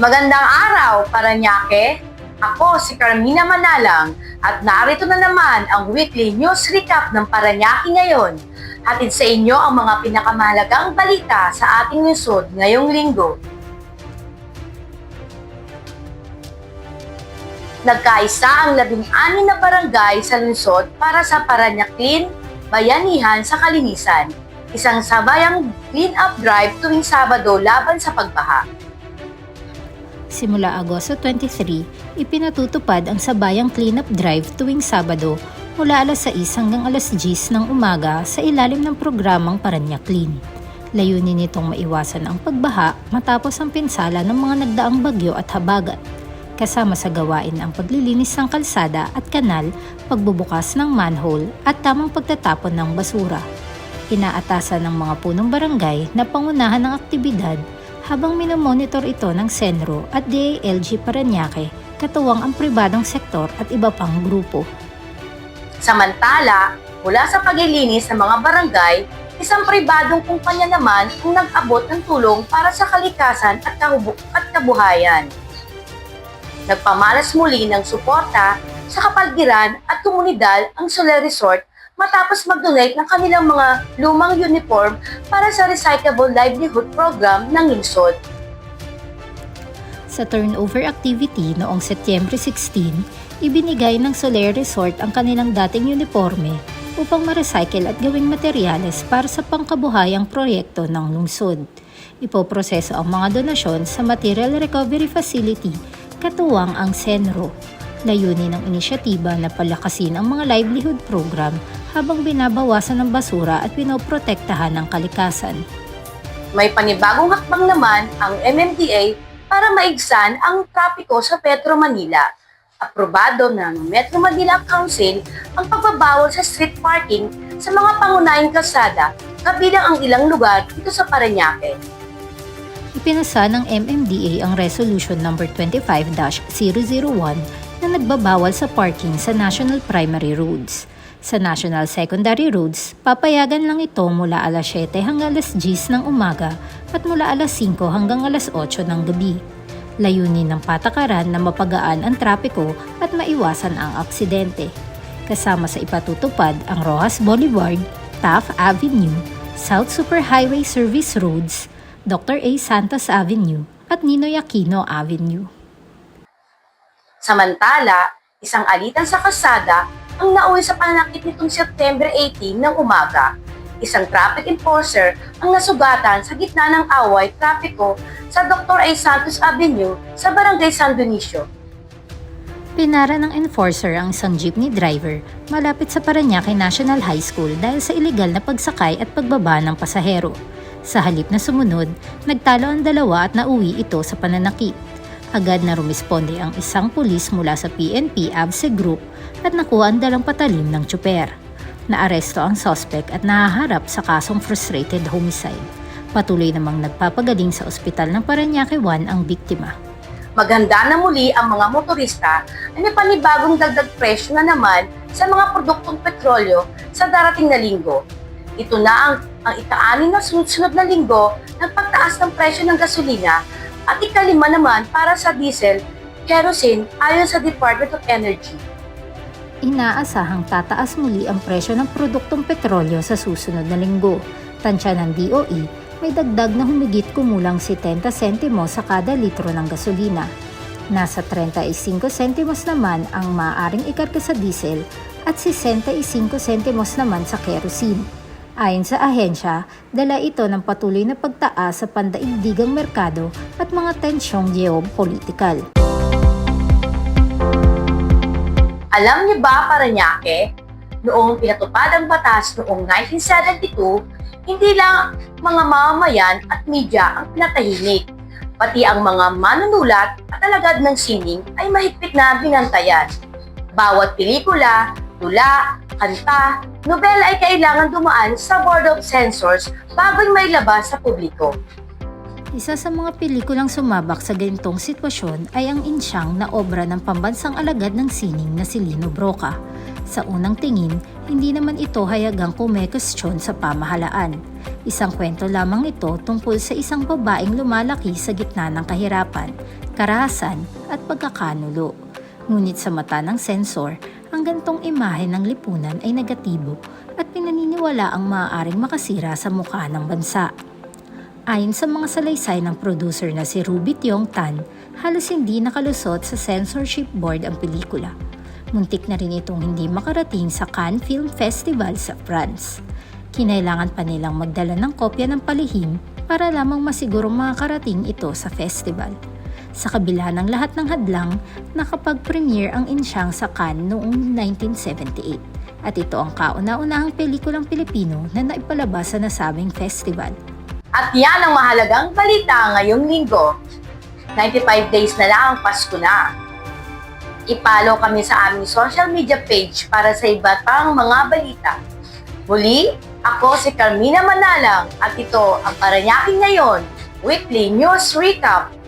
Magandang araw, Paranaque! Ako si Carmina Manalang at narito na naman ang weekly news recap ng Paranaque ngayon. Hatid sa inyo ang mga pinakamahalagang balita sa ating lungsod ngayong linggo. Nagkaisa ang labing-anin na barangay sa lungsod para sa Paranaquin Bayanihan sa Kalinisan, isang sabayang clean-up drive tuwing Sabado laban sa pagbaha. Simula Agosto 23, ipinatutupad ang sabayang cleanup drive tuwing Sabado mula alas 6 hanggang alas 10 ng umaga sa ilalim ng programang Paranya Clean. Layunin nitong maiwasan ang pagbaha matapos ang pinsala ng mga nagdaang bagyo at habagat. Kasama sa gawain ang paglilinis ng kalsada at kanal, pagbubukas ng manhole at tamang pagtatapon ng basura. Inaatasan ng mga punong barangay na pangunahan ng aktibidad habang minomonitor ito ng Senro at DALG Paranaque, katuwang ang pribadong sektor at iba pang grupo. Samantala, mula sa paglilinis ng mga barangay, isang pribadong kumpanya naman ang nag-abot ng tulong para sa kalikasan at, kahubu- at kabuhayan. Nagpamalas muli ng suporta sa kapaligiran at komunidad ang Soler Resort matapos mag-donate ng kanilang mga lumang uniform para sa Recyclable Livelihood Program ng lungsod. Sa turnover activity noong Setyembre 16, ibinigay ng Soler Resort ang kanilang dating uniforme upang ma-recycle at gawing materyales para sa pangkabuhayang proyekto ng lungsod. Ipoproseso ang mga donasyon sa Material Recovery Facility, katuwang ang Senro. Layunin ng inisyatiba na palakasin ang mga livelihood program habang binabawasan ng basura at pinoprotektahan ng kalikasan. May panibagong hakbang naman ang MMDA para maigsan ang trapiko sa Petro Manila. Aprobado ng Metro Manila Council ang pagbabawal sa street parking sa mga pangunahing kalsada kabilang ang ilang lugar dito sa Parañaque. Ipinasa ng MMDA ang Resolution No. 25-001 na nagbabawal sa parking sa National Primary Roads. Sa National Secondary Roads, papayagan lang ito mula alas 7 hanggang alas 10 ng umaga at mula alas 5 hanggang alas 8 ng gabi. Layunin ng patakaran na mapagaan ang trapiko at maiwasan ang aksidente. Kasama sa ipatutupad ang Rojas Boulevard, Taft Avenue, South Superhighway Service Roads, Dr. A. Santos Avenue at Ninoy Aquino Avenue. Samantala, isang alitan sa kalsada ang nauwi sa pananakit nitong September 18 ng umaga. Isang traffic enforcer ang nasugatan sa gitna ng away trapiko sa Dr. A. Santos Avenue sa Barangay San Dionisio. Pinara ng enforcer ang isang jeepney driver malapit sa Parañaque National High School dahil sa ilegal na pagsakay at pagbaba ng pasahero. Sa halip na sumunod, nagtalo ang dalawa at nauwi ito sa pananakit. Agad na rumisponde ang isang pulis mula sa PNP ABSE Group at nakuha ang dalang patalim ng tsuper. Naaresto ang suspect at nahaharap sa kasong frustrated homicide. Patuloy namang nagpapagaling sa ospital ng Parañaque 1 ang biktima. Maganda na muli ang mga motorista na may panibagong dagdag presyo na naman sa mga produktong petrolyo sa darating na linggo. Ito na ang, ang ika-anim na sunod-sunod na linggo ng pagtaas ng presyo ng gasolina at ikalima naman para sa diesel, kerosene ayon sa Department of Energy. Inaasahang tataas muli ang presyo ng produktong petrolyo sa susunod na linggo. Tansya ng DOE, may dagdag na humigit kumulang 70 sentimo sa kada litro ng gasolina. Nasa 35 sentimos naman ang maaaring ikarga sa diesel at 65 sentimos naman sa kerosene. Ayon sa ahensya, dala ito ng patuloy na pagtaas sa pandaigdigang merkado at mga tensyong geopolitikal. Alam niyo ba, Paranaque, noong pinatupad ang batas noong 1972, hindi lang mga mamamayan at media ang pinatahimik. Pati ang mga manunulat at alagad ng sining ay mahigpit na binantayan. Bawat pelikula, tula, kanta, nobela ay kailangan dumaan sa Board of Censors bago may labas sa publiko. Isa sa mga pelikulang sumabak sa ganitong sitwasyon ay ang insyang na obra ng pambansang alagad ng sining na si Lino Broca. Sa unang tingin, hindi naman ito hayagang kumekestyon sa pamahalaan. Isang kwento lamang ito tungkol sa isang babaeng lumalaki sa gitna ng kahirapan. karahasan at pagkakanulo. Ngunit sa mata ng sensor, ang gantong imahe ng lipunan ay negatibo at pinaniniwala ang maaaring makasira sa mukha ng bansa. Ayon sa mga salaysay ng producer na si Ruby Tiong Tan, halos hindi nakalusot sa censorship board ang pelikula. Muntik na rin itong hindi makarating sa Cannes Film Festival sa France. Kinailangan pa nilang magdala ng kopya ng palihim para lamang masigurong makakarating ito sa festival. Sa kabila ng lahat ng hadlang, nakapag-premiere ang insyang sa Cannes noong 1978 at ito ang kauna-unahang pelikulang Pilipino na naipalabas sa nasabing festival. At yan ang mahalagang balita ngayong linggo. 95 days na lang ang Pasko na. I-follow kami sa aming social media page para sa iba't pang mga balita. Muli, ako si Carmina Manalang at ito ang Paranaque Ngayon Weekly News Recap